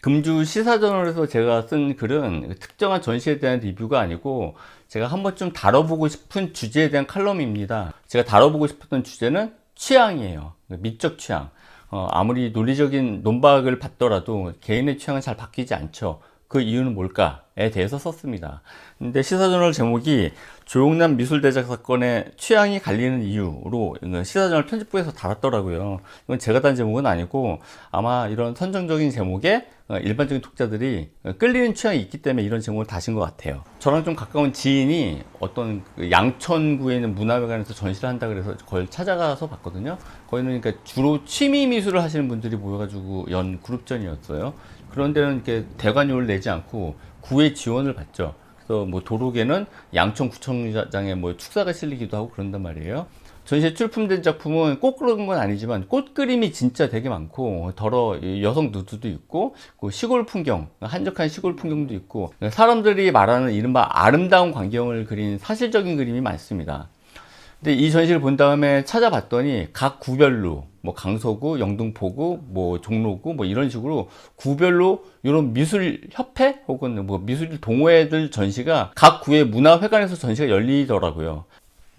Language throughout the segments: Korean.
금주 시사저널에서 제가 쓴 글은 특정한 전시에 대한 리뷰가 아니고 제가 한 번쯤 다뤄보고 싶은 주제에 대한 칼럼입니다. 제가 다뤄보고 싶었던 주제는 취향이에요. 미적 취향. 어, 아무리 논리적인 논박을 받더라도 개인의 취향은 잘 바뀌지 않죠. 그 이유는 뭘까에 대해서 썼습니다. 근데 시사저널 제목이 조용남 미술대작 사건의 취향이 갈리는 이유로 시사저널 편집부에서 달았더라고요. 이건 제가 단 제목은 아니고 아마 이런 선정적인 제목에 어, 일반적인 독자들이 끌리는 취향이 있기 때문에 이런 제목을 다신 것 같아요. 저랑 좀 가까운 지인이 어떤 그 양천구에 있는 문화회관에서 전시를 한다 그래서 그걸 찾아가서 봤거든요. 거기는 그러니까 주로 취미 미술을 하시는 분들이 모여가지고 연 그룹전이었어요. 그런 데는 이렇게 대관료를 내지 않고 구의 지원을 받죠. 그래서 뭐 도로계는 양천구청장에 뭐 축사가 실리기도 하고 그런단 말이에요. 전시에 출품된 작품은 꼭 그런 건 아니지만 꽃 그림이 진짜 되게 많고 더러 여성 누드도 있고 그 시골 풍경 한적한 시골 풍경도 있고 사람들이 말하는 이른바 아름다운 광경을 그린 사실적인 그림이 많습니다. 근데 이 전시를 본 다음에 찾아봤더니 각 구별로 뭐 강서구, 영등포구, 뭐 종로구 뭐 이런 식으로 구별로 이런 미술 협회 혹은 뭐 미술 동호회들 전시가 각 구의 문화회관에서 전시가 열리더라고요.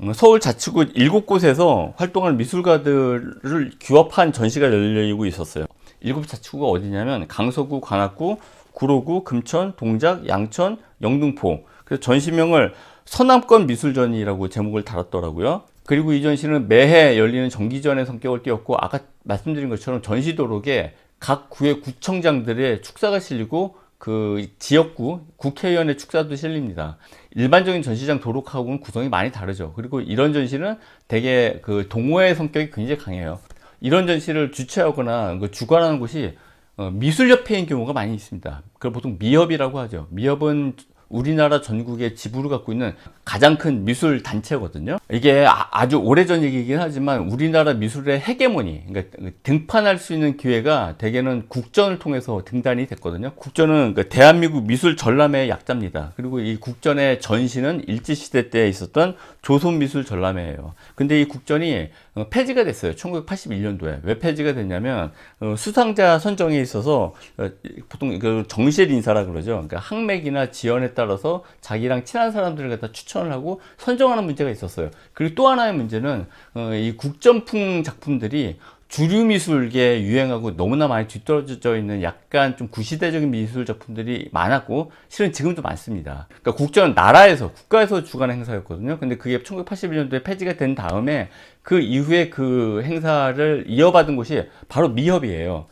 음, 서울 자치구 7곳에서 활동하는 미술가들을 규합한 전시가 열리고 있었어요. 7 자치구가 어디냐면 강서구, 관악구, 구로구, 금천, 동작, 양천, 영등포. 그래서 전시명을 서남권 미술전이라고 제목을 달았더라고요. 그리고 이 전시는 매해 열리는 정기전의 성격을 띄었고 아까 말씀드린 것처럼 전시 도록에 각 구의 구청장들의 축사가 실리고 그 지역구 국회의원의 축사도 실립니다. 일반적인 전시장 도록하고는 구성이 많이 다르죠. 그리고 이런 전시는 대개 그 동호회 성격이 굉장히 강해요. 이런 전시를 주최하거나 그 주관하는 곳이 어, 미술협회인 경우가 많이 있습니다. 그걸 보통 미협이라고 하죠. 미협은 우리나라 전국에 지부를 갖고 있는 가장 큰 미술 단체거든요. 이게 아, 주 오래전 얘기이긴 하지만 우리나라 미술의 헤게모니, 그러니까 등판할 수 있는 기회가 대개는 국전을 통해서 등단이 됐거든요. 국전은 그 대한민국 미술 전람회의 약자입니다. 그리고 이 국전의 전시는 일제시대 때 있었던 조선미술 전람회예요. 근데 이 국전이 어, 폐지가 됐어요. 1981년도에. 왜 폐지가 됐냐면 어, 수상자 선정에 있어서 어, 보통 그 정실 인사라 그러죠. 그러니까 학맥이나 지연에 따라서 자기랑 친한 사람들을 갖다 추천을 하고 선정하는 문제가 있었어요. 그리고 또 하나의 문제는 이 국전풍 작품들이 주류 미술계에 유행하고 너무나 많이 뒤떨어져 있는 약간 좀 구시대적인 미술 작품들이 많았고 실은 지금도 많습니다. 그러니까 국전 나라에서 국가에서 주관한 행사였거든요. 근데 그게 1981년도에 폐지가 된 다음에 그 이후에 그 행사를 이어받은 곳이 바로 미협이에요.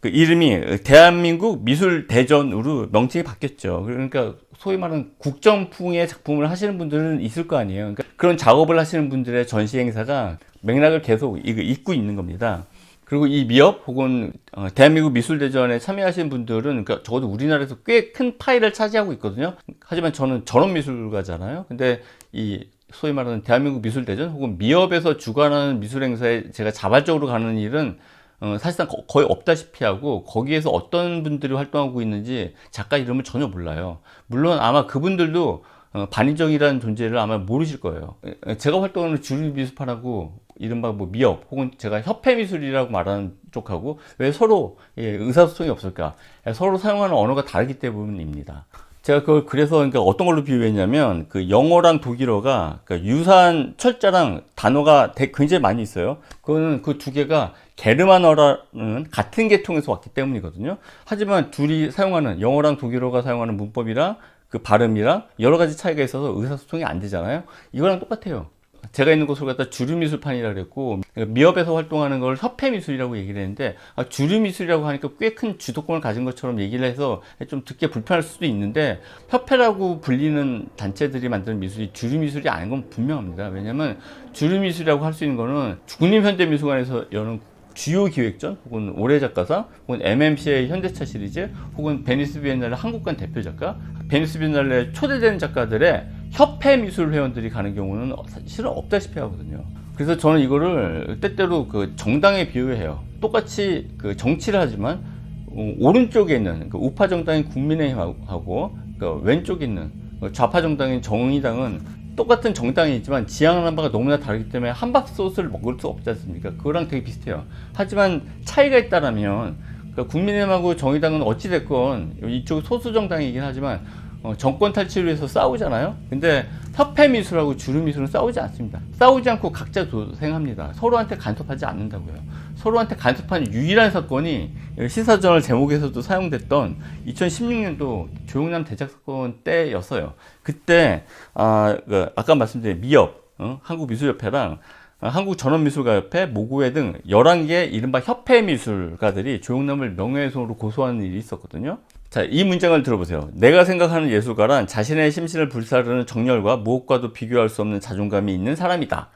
그 이름이 대한민국 미술 대전으로 명칭이 바뀌었죠. 그러니까 소위 말하는 국정풍의 작품을 하시는 분들은 있을 거 아니에요. 그러니까 그런 작업을 하시는 분들의 전시 행사가 맥락을 계속 잇고 있는 겁니다. 그리고 이 미협 혹은 어, 대한민국 미술대전에 참여하신 분들은 그러니까 적어도 우리나라에서 꽤 큰 파일을 차지하고 있거든요. 하지만 저는 전원 미술가잖아요. 근데 이 소위 말하는 대한민국 미술대전 혹은 미협에서 주관하는 미술 행사에 제가 자발적으로 가는 일은 어, 사실상 거의 없다시피 하고 거기에서 어떤 분들이 활동하고 있는지 작가 이름을 전혀 몰라요. 물론 아마 그분들도 어, 반인정이라는 존재를 아마 모르실 거예요. 제가 활동하는 주류 미술판하고 이른바 뭐 미협 혹은 제가 협회 미술이라고 말하는 쪽하고 왜 서로 예, 의사소통이 없을까? 서로 사용하는 언어가 다르기 때문입니다. 제가 그걸 그래서 그러니까 어떤 걸로 비유했냐면 그 영어랑 독일어가 그러니까 유사한 철자랑 단어가 굉장히 많이 있어요. 그거는 그 두 개가 게르만어라는 같은 계통에서 왔기 때문이거든요. 하지만 둘이 사용하는 영어랑 독일어가 사용하는 문법이랑 그 발음이랑 여러 가지 차이가 있어서 의사소통이 안 되잖아요. 이거랑 똑같아요. 제가 있는 곳을 갖다 주류미술판이라 그랬고 미협에서 활동하는 걸 협회미술이라고 얘기를 했는데 아, 주류미술이라고 하니까 꽤 큰 주도권을 가진 것처럼 얘기를 해서 좀 듣기 불편할 수도 있는데 협회라고 불리는 단체들이 만드는 미술이 주류미술이 아닌 건 분명합니다. 왜냐하면 주류미술이라고 할 수 있는 거는 국립현대미술관에서 여는 주요 기획전 혹은 올해 작가상 혹은 MMC의 현대차 시리즈 혹은 베니스 비엔날레 한국관 대표 작가 베니스 비엔날레 초대되는 작가들의 협회 미술 회원들이 가는 경우는 사실은 없다시피 하거든요. 그래서 저는 이거를 때때로 그 정당에 비유해요. 똑같이 그 정치를 하지만 어, 오른쪽에 있는 그 우파 정당인 국민의힘하고 그 왼쪽에 있는 그 좌파 정당인 정의당은 똑같은 정당이지만 지향하는 바가 너무나 다르기 때문에 한밥솥을 먹을 수 없지 않습니까? 그거랑 되게 비슷해요. 하지만 차이가 있다라면 그러니까 국민의힘하고 정의당은 어찌됐건 이쪽 소수 정당이긴 하지만 어, 정권 탈취를 위해서 싸우잖아요. 근데 협회 미술하고 주류 미술은 싸우지 않습니다. 싸우지 않고 각자 도생합니다. 서로한테 간섭하지 않는다고요. 서로한테 간섭한 유일한 사건이 시사저널 제목에서도 사용됐던 2016년도 조용남 대작 사건 때였어요. 그때 아, 그 아까 말씀드린 미협, 어? 한국미술협회랑 아, 한국전원미술가협회, 모구회 등 11개 이른바 협회 미술가들이 조용남을 명예훼손으로 고소하는 일이 있었거든요. 자, 이 문장을 들어보세요. 내가 생각하는 예술가란 자신의 심신을 불사르는 정열과 무엇과도 비교할 수 없는 자존감이 있는 사람이다.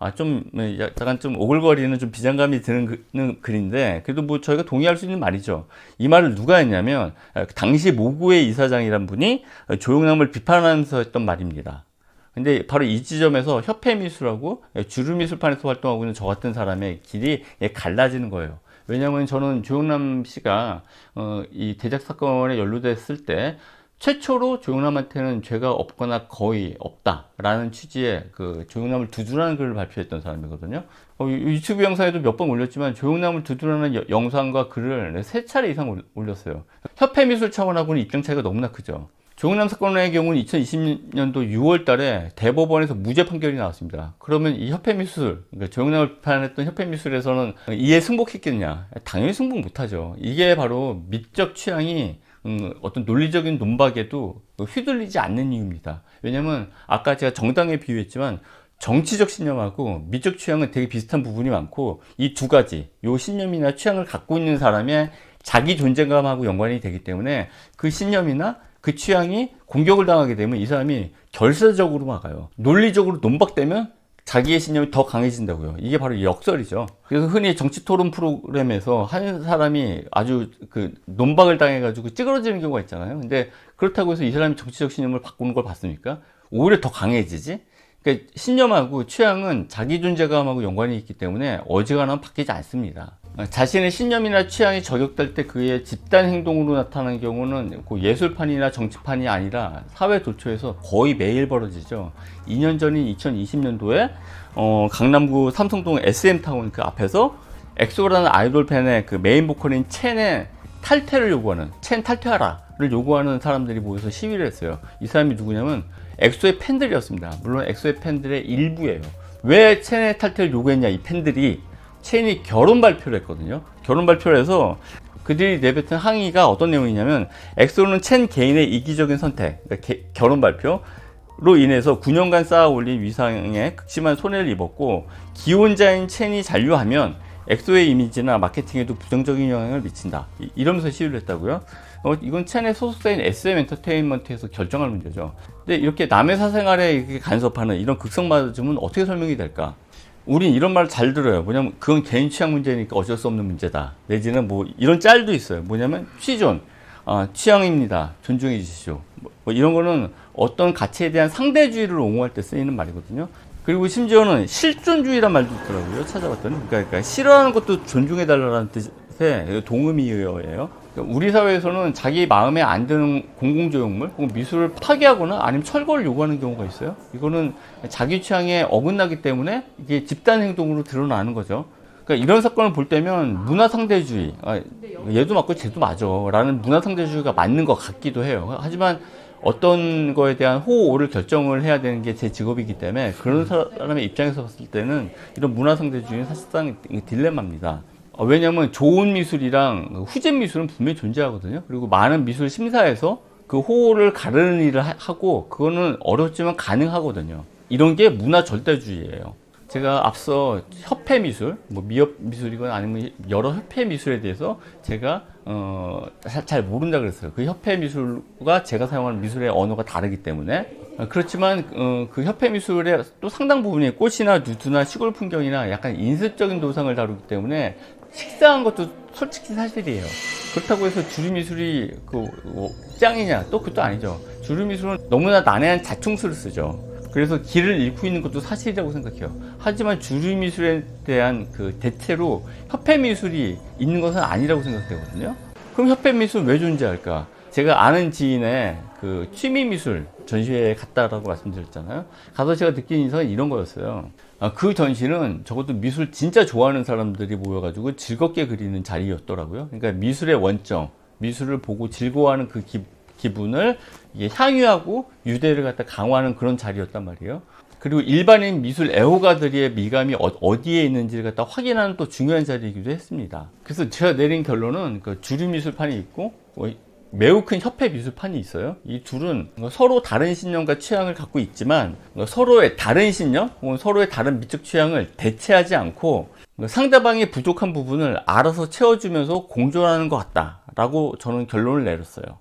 아, 좀, 뭐, 약간 좀 오글거리는 좀 비장감이 드는 그, 글인데, 그래도 뭐 저희가 동의할 수 있는 말이죠. 이 말을 누가 했냐면, 아, 당시 모구회 이사장이란 분이 조용남을 비판하면서 했던 말입니다. 근데 바로 이 지점에서 협회 미술하고 주류 미술판에서 활동하고 있는 저 같은 사람의 길이 갈라지는 거예요. 왜냐하면 저는 조영남 씨가 어, 이 대작 사건에 연루됐을 때 최초로 조영남한테는 죄가 없거나 거의 없다라는 취지의 그 조영남을 두둔하는 글을 발표했던 사람이거든요. 어, 유튜브 영상에도 몇 번 올렸지만 조영남을 두둔하는 여, 영상과 글을 세 차례 이상 올렸어요. 협회 미술 차원하고는 입장 차이가 너무나 크죠. 조영남 사건의 경우는 2020년도 6월 달에 대법원에서 무죄 판결이 나왔습니다. 그러면 이 협회미술, 그러니까 조영남을 비판했던 협회미술에서는 이에 승복했겠냐? 당연히 승복 못하죠. 이게 바로 미적 취향이 음, 어떤 논리적인 논박에도 휘둘리지 않는 이유입니다. 왜냐면 아까 제가 정당에 비유했지만 정치적 신념하고 미적 취향은 되게 비슷한 부분이 많고 이 두 가지, 요 신념이나 취향을 갖고 있는 사람의 자기 존재감하고 연관이 되기 때문에 그 신념이나 그 취향이 공격을 당하게 되면 이 사람이 결사적으로 막아요. 논리적으로 논박되면 자기의 신념이 더 강해진다고요. 이게 바로 역설이죠. 그래서 흔히 정치 토론 프로그램에서 한 사람이 아주 그 논박을 당해가지고 찌그러지는 경우가 있잖아요. 근데 그렇다고 해서 이 사람이 정치적 신념을 바꾸는 걸 봤습니까? 오히려 더 강해지지? 그러니까 신념하고 취향은 자기 존재감하고 연관이 있기 때문에 어지간하면 바뀌지 않습니다. 자신의 신념이나 취향이 저격될 때 그의 집단 행동으로 나타나는 경우는 그 예술판이나 정치판이 아니라 사회 도처에서 거의 매일 벌어지죠. 2년 전인 2020년도에 어, 강남구 삼성동 SM타운 그 앞에서 엑소라는 아이돌 팬의 그 메인 보컬인 첸의 탈퇴를 요구하는 첸 탈퇴하라를 요구하는 사람들이 모여서 시위를 했어요. 이 사람이 누구냐면 엑소의 팬들이었습니다. 물론 엑소의 팬들의 일부예요. 왜 첸의 탈퇴를 요구했냐 이 팬들이 체인이 결혼 발표를 했거든요. 결혼 발표를 해서 그들이 내뱉은 항의가 어떤 내용이냐면 엑소는 첸 개인의 이기적인 선택, 그러니까 게, 결혼 발표로 인해서 9년간 쌓아 올린 위상에 극심한 손해를 입었고 기혼자인 첸이 잔류하면 엑소의 이미지나 마케팅에도 부정적인 영향을 미친다. 이, 러면서 시위를 했다고요. 어, 이건 첸의 소속사인 SM 엔터테인먼트에서 결정할 문제죠. 근데 이렇게 남의 사생활에 간섭하는 이런 극성맞음은 어떻게 설명이 될까? 우린 이런 말 잘 들어요. 뭐냐면 그건 개인 취향 문제니까 어쩔 수 없는 문제다. 내지는 뭐 이런 짤도 있어요. 뭐냐면 취존, 아, 취향입니다. 존중해 주시오. 뭐, 뭐 이런 거는 어떤 가치에 대한 상대주의를 옹호할 때 쓰이는 말이거든요. 그리고 심지어는 실존주의란 말도 있더라고요. 찾아봤더니. 그러니까, 그러니까 싫어하는 것도 존중해 달라는 뜻의 동의어예요. 그러니까 우리 사회에서는 자기 마음에 안 드는 공공조형물 혹은 미술을 파괴하거나 아니면 철거를 요구하는 경우가 있어요. 이거는 자기 취향에 어긋나기 때문에 이게 집단 행동으로 드러나는 거죠. 그러니까 이런 사건을 볼 때면 문화 상대주의, 아, 얘도 맞고 쟤도 맞아. 라는 문화 상대주의가 맞는 것 같기도 해요. 하지만 어떤 거에 대한 호오를 결정을 해야 되는 게 제 직업이기 때문에 그런 사람의 입장에서 봤을 때는 이런 문화 상대주의는 사실상 딜레마입니다. 어, 왜냐하면 좋은 미술이랑 후진 미술은 분명히 존재하거든요. 그리고 많은 미술 심사에서 그 호를 가르는 일을 하고 그거는 어렵지만 가능하거든요. 이런 게 문화 절대주의예요. 제가 앞서 협회 미술, 뭐 미협 미술이건 아니면 여러 협회 미술에 대해서 제가 어, 잘 모른다 그랬어요. 그 협회 미술과 제가 사용하는 미술의 언어가 다르기 때문에 어, 그렇지만 어, 그 협회 미술의 또 상당 부분이 꽃이나 누드나 시골 풍경이나 약간 인습적인 도상을 다루기 때문에 식상한 것도 솔직히 사실이에요. 그렇다고 해서 주류미술이 그 뭐, 짱이냐? 또 그것도 아니죠. 주류미술은 너무나 난해한 자충수를 쓰죠. 그래서 길을 잃고 있는 것도 사실이라고 생각해요. 하지만 주류미술에 대한 그 대체로 협회미술이 있는 것은 아니라고 생각되거든요. 그럼 협회미술 왜 존재할까? 제가 아는 지인의 그 취미 미술 전시회에 갔다라고 말씀드렸잖아요. 가서 제가 느낀 인상은 이런 거였어요. 아, 그 전시는 적어도 미술 진짜 좋아하는 사람들이 모여가지고 즐겁게 그리는 자리였더라고요. 그러니까 미술의 원점, 미술을 보고 즐거워하는 그 기, 기분을 향유하고 유대를 갖다 강화하는 그런 자리였단 말이에요. 그리고 일반인 미술 애호가들의 미감이 어, 디에 있는지를 갖다 확인하는 또 중요한 자리이기도 했습니다. 그래서 제가 내린 결론은 그 주류 미술판이 있고 어, 매우 큰 협회 미술판이 있어요. 이 둘은 서로 다른 신념과 취향을 갖고 있지만 서로의 다른 신념 혹은 서로의 다른 미적 취향을 대체하지 않고 상대방의 부족한 부분을 알아서 채워주면서 공존하는 것 같다라고 저는 결론을 내렸어요.